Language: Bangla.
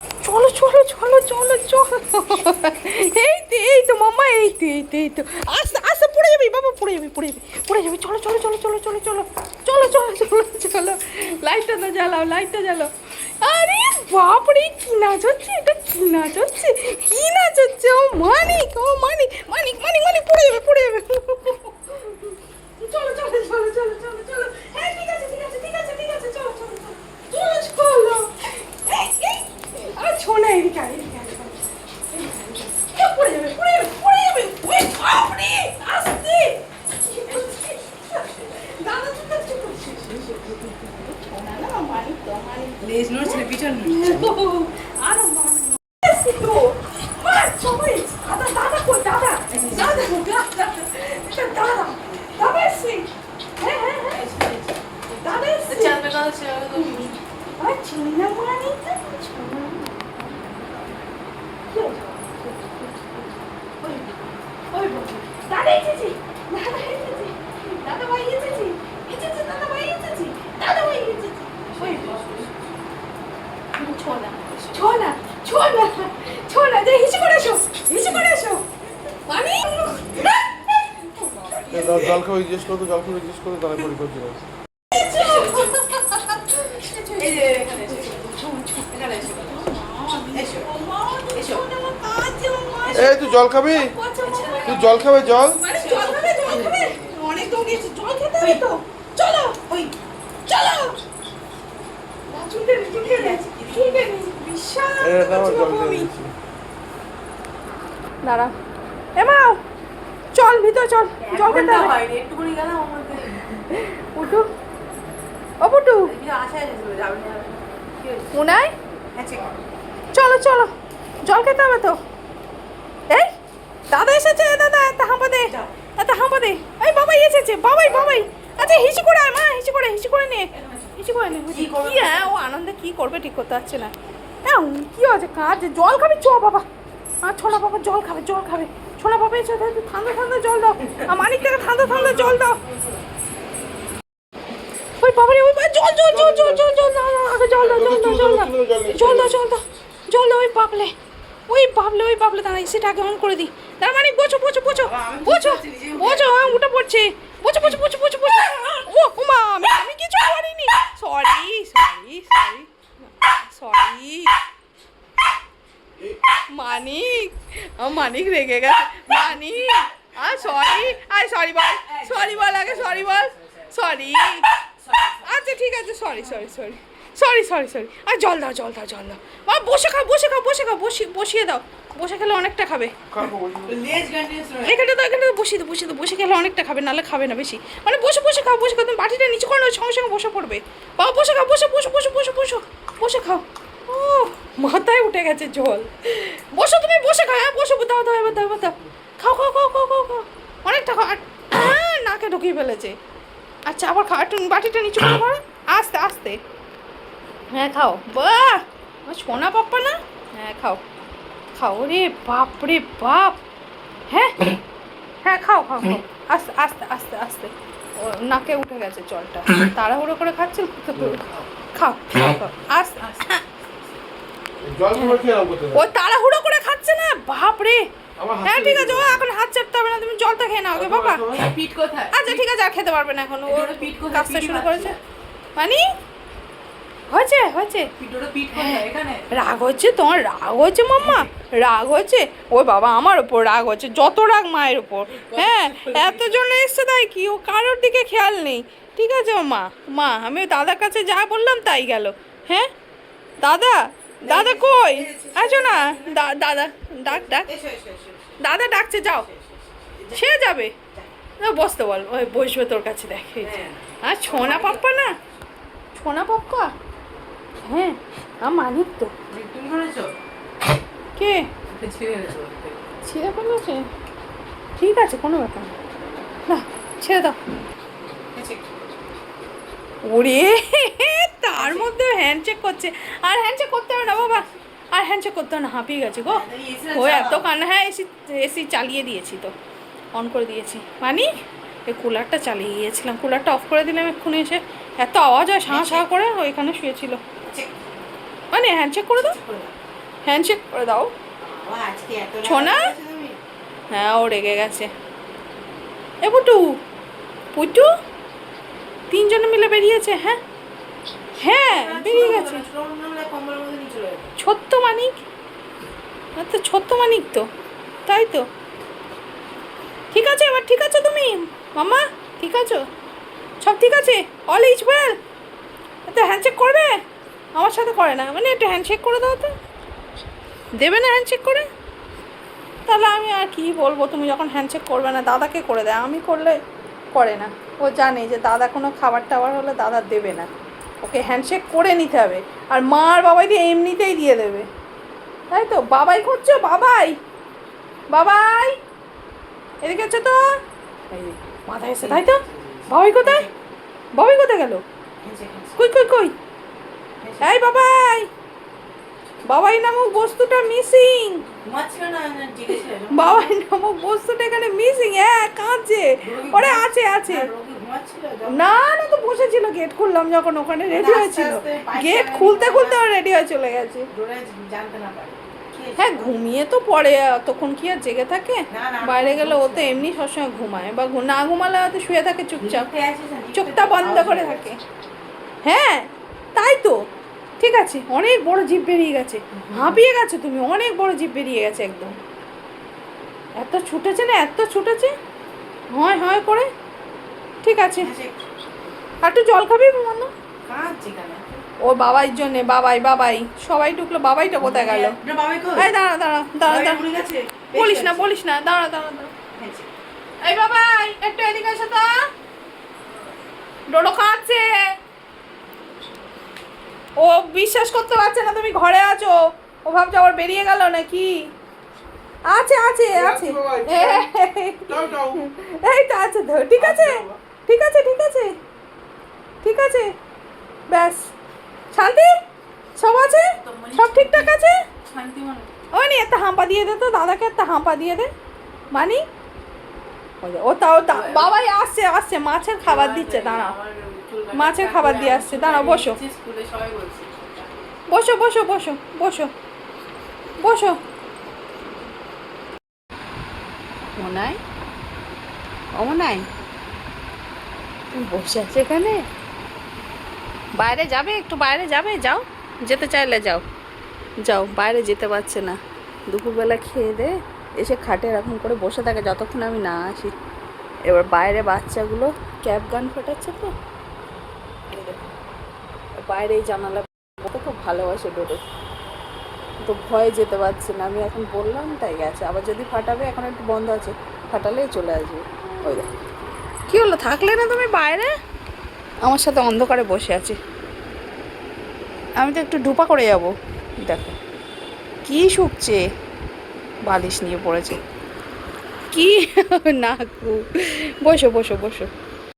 চলো চলো চলো চলো চলো এই তো এই তো মাম্মা এই তো এই তো এই তো আস্তে আস্তে পড়ে যাবি বাবা পড়ে যাবি পড়ে যাবি পড়ে যাবি চলো চলো চলো চলো চলো চলো চলো চলো চলো চলো লাইটটা তো জ্বালাও লাইটটা জ্বালাও আরে বাপরে কি নাচ হচ্ছে এটা কি নাচ হচ্ছে কি নাচ হচ্ছে ও মানিক ও মানিক মানিক মানিক মানিক পড়ে যাবে পড়ে যাবে চলো চলো চলো চলো চলো চলো হ্যাঁ ঠিক আছে ঠিক আছে ঠিক আছে ঠিক আছে চলো চলো চলো চলো চলো এই, এই, আর ছোনা এদিকে আয়, এদিকে আয়, এদিকে আয়। এ, পড়ে যাবে পড়ে যাবে পড়ে যাবে ওই বাপরে আস্তে দাদা চুপ কর, চুপ কর। ছোনা না মানিক তো মানিক লেজ নড়ছিল পিছন আরও মানিক এসছি তো মার সবাই দাদা দাদা কই দাদা দাদা দাদা দাদা দাদা এসছি হ্যাঁ হ্যাঁ হ্যাঁ দাদা এসছি চাঁদবে কথা ছিল আর ছোনা মানিক তো দাদা এসেছি দাদা জল খাবে জিজ্ঞেস করতো জল খাবে জিজ্ঞেস করতো তাহলে পরীক্ষা ছিল এই তুই জল খাবি? তুই জল খাবে জল? চলো চলো। দাঁড়া। এমাও চল জল খেতে হবে। একটুখানি গেলাম পুটু। ও পুটু। হয়েছে? মুনাই? হ্যাঁ, চলো চলো। জল খেতে হবে তো। এই দাদা এসেছে দাদা এত হাঁপা দে এত হাঁপা দে। এই বাবাই এসেছে বাবাই বাবাই। আচ্ছা হিসি করে মা হিসি করে হিসি করে নে হিসি করে নে কি হ্যাঁ ও আনন্দে কি করবে ঠিক করতে পারছে না। হ্যাঁ কি আছে কাজ জল খাবি? চ বাবা। আর ছোনা বাবা জল খাবে জল খাবে। এসে ঠান্ডা ঠান্ডা জল দাও। আর মানিক থেকে ঠান্ডা ঠান্ডা জল দাও। ওই বাবারে ওই বা- জল জল জল জল জল জল দাও আগে জল দাও জল দাও জল দাও। জল দাও জল দাও জল দাও ওই বাবলে। ওই বাবলে ওই বাবলে দাঁড়াই সেটা আগে অন করে দিই। তার মানে বোঝো বোঝো বোঝো বোঝো বোঝো হ্যাঁ উঠে পড়ছে। বোঝো বোঝো বোঝো বোঝো বোঝো ও উমা আমি আমি কিছু করিনি sorry sorry sorry sorry Manik Manik রেগে গেছে। মানিক আ সরি আয় সরি বল। সরি বল আগে সরি বল। সরি আচ্ছা ঠিক আছে sorry sorry sorry sorry sorry sorry আর জল দাও জল দাও জল দাও। মা, বসে খাও বসে খাও বসে খাও বসিয়ে বসিয়ে দাও। বসে খেলে অনেকটা খাবে। বলছি তো। লেজ কন্টিনিউস রয়ে এখানে তো এখানে তো বসিয়ে দাও বসিয়ে দাও। বসে খেলে অনেকটা খাবে, নাহলে খাবে না বেশি। মানে বসে বসে খাও বসে খাও। তুমি বাটিটা নিচে করো, সঙ্গে সঙ্গে বসে পড়বে। বাবা বসে খাও, বসে বসে বসে বসে, বসো। বসে খাও। ও, মাথায় উঠে গেছে জল। বসো তুমি, বসে খাও। হ্যাঁ বসে দাও দাও, এবার দাও দাও। খাও খাও খাও খাও খাও খাও। অনেকটা খাও। আর হ্যাঁ নাকে ঢুকিয়ে ফেলেছে। আচ্ছা আবার খাও একটু বাটিটা নিচে করে আস্তে আস্তে। হ্যাঁ খাও। বাহ! সোনা পাপ্পা না? হ্যাঁ খাও। খাও রে বাপ রে বাপ। হ্যাঁ? হ্যাঁ খাও খাও খাও। আস্তে আস্তে আস্তে আস্তে। নাকে উঠে গেছে জলটা। তাড়াহুড়ো করে খাচ্ছে খাও খাও খাও। আস্তে আস্তে। ও তাড়াহুড়ো করে খাচ্ছে না? বাপ রে! হ্যাঁ ঠিক আছে ও এখন হাত চাপতে হবে না তুমি জলটা খেয়ে নাও গে বাবা। পিঠ কোথায়? আচ্ছা ঠিক আছে আর খেতে পারবে না এখন ও ওটা পিঠ কোথায়? কাজটা শুরু করেছে। মানে? হয়েছে হয়েছে। এখানে? রাগ হচ্ছে তোমার রাগ হচ্ছে মাম্মা রাগ হচ্ছে। ওই বাবা আমার ওপর রাগ হচ্ছে যত রাগ মায়ের ওপর হ্যাঁ এত জন্য এসছে তাই কি? ও কারোর দিকে খেয়াল নেই। ঠিক আছে ও মা মা আমি দাদার কাছে যা বললাম তাই গেল। হ্যাঁ? দাদা দাদা কই? আছো না দাদা ডাক ডাক। দাদা ডাকছে যাও। সে যাবে। বসতে বল ওই বসবে তোর কাছে দেখ আর ছোনা পাপ্পা না? ছোনা পাপ্পা? হ্যাঁ আ মানিক তো। কে ছেড়ে ফেলেছে? ঠিক আছে কোনো ব্যাপার না। না ছেড়ে দাও। ওরে তার মধ্যে হ্যান্ডশেক করছে। আর হ্যান্ডশেক করতে হবে না বাবা। আর হ্যান্ডশেক করতে না হাঁপিয়ে গেছে গো ও এত কান্না হ্যাঁ এসি এসি চালিয়ে দিয়েছি তো অন করে দিয়েছি মানে এই কুলারটা চালিয়ে গিয়েছিলাম কুলারটা অফ করে দিলাম এক্ষুনি এসে এত আওয়াজ হয় সাঁ সাঁ করে ওইখানে শুয়েছিল মানে হ্যান্ডশেক করে দাও হ্যান্ডশেক করে দাও ছোনা? হ্যাঁ ও রেগে গেছে এ পুটু পুটু তিনজনে মিলে বেরিয়েছে হ্যাঁ হ্যাঁ বেরিয়ে গেছে ছোট্ট মানিক? তো ছোট্ট মানিক তো, তাই তো। ঠিক আছে, এবার ঠিক আছে তুমি? মামা ঠিক আছো? সব ঠিক আছে? All is well? তো হ্যান্ডশেক করবে? আমার সাথে করে না। মানে একটু হ্যান্ডশেক করে দাও তো। দেবে না হ্যান্ডশেক করে? তাহলে আমি আর কি বলব? তুমি যখন হ্যান্ডশেক করবে না, দাদাকে করে দেয় আমি করলে করে না। ও জানে যে দাদা কোনো খাবার টাবার হলে দাদা দেবে না। ওকে হ্যান্ডশেক করে নিতে হবে। আর মা আর বাবাই দিয়ে এমনিতেই দিয়ে দেবে। তাই তো? বাবাই করছ? বাবাই! বাবাই! এদিকে আছো তো? মাথায় এসে তাই তো? বাবাই কোথায়? বাবাই কোথায় গেল? কই কই কই। এই বাবাই! বাবাই নামক বস্তুটা মিসিং বাবাই নামক বস্তুটা এখানে মিসিং হ্যাঁ কাঁদছে। ওরে আছে আছে। না না তো বসেছিল গেট খুললাম যখন ওখানে রেডি হয়েছিল। গেট খুলতে খুলতে রেডি হয়ে চলে গেছে? হ্যাঁ ঘুমিয়ে তো পড়ে তখন কি আর জেগে থাকে? বাইরে গেলে ও তো এমনি সবসময় ঘুমায় বা না ঘুমালে হয়তো শুয়ে থাকে চুপচাপ। চোখটা বন্ধ করে থাকে। হ্যাঁ তাই তো। ঠিক আছে অনেক বড় জিপ বেরিয়ে গেছে। হাঁপিয়ে গেছে তুমি অনেক বড় জিপ বেরিয়ে গেছে একদম। এত ছুটেছে না এত ছুটেছে? হয় হয় করে। ঠিক আছে। আর একটু জল খাবি মানো? ও বাবাই জন্যে বাবাই বাবাই। সবাই ঢুকলো বাবাইটা কোথায় গেল? বাবাই কই? এই দাঁড়া দাঁড়া দাঁড়া দাঁড়া। বলিস না বলিস না দাঁড়া দাঁড়া দাঁড়া। এই বাবাই একটু এদিকে এসো তো। ডোডো খাচ্ছে। ও বিশ্বাস করতে পারছে না তুমি ঘরে আছো। ও ভাবছে আবার বেরিয়ে গেল নাকি? আছে আছে আছে। এই, তো আছে তো ঠিক আছে? ঠিক আছে ঠিক আছে। ঠিক আছে। ব্যাস। শান্তি? সব আছে? সব ঠিকঠাক আছে? ওই নি একটা হাঁপা দিয়ে দে তো দাদাকে একটা হাঁপা দিয়ে দে। মানি? ও তাও তা- বাবাই আসছে আসছে মাছের খাবার দিচ্ছে কাটা মাছের খাবার দিয়ে আসছে, দাঁড়া বসো। বসো বসো বসো বসো বসো। মনাই অমনাই? তুমি বসে আছে এখানে। বাইরে যাবে, একটু বাইরে যাবে, যাও। যেতে চাইলে যাও। যাও, বাইরে যেতে পারছে না। দুপুরবেলা খেয়ে দে, এসে খাটে এরকম করে বসে থাকে, যতক্ষণ আমি না আসি। এবার বাইরে বাচ্চাগুলো ক্যাব গান ফাটাচ্ছে তো। বাইরে জানালা ওকে খুব ভালোবাসে ডোরে তো ভয়ে যেতে পারছে না, আমি এখন বললাম তাই গেছে। আবার যদি ফাটাবে, এখন একটু বন্ধ আছে, ফাটালেই চলে আসবে। ওই দেখো। কী হলো? থাকলে না তুমি বাইরে? আমার সাথে অন্ধকারে বসে আছি। আমি তো একটু ডুপা করে যাব। দেখো, কি শুকছে? বালিশ নিয়ে পড়েছে। কি? না গো। বসো বসো বসো।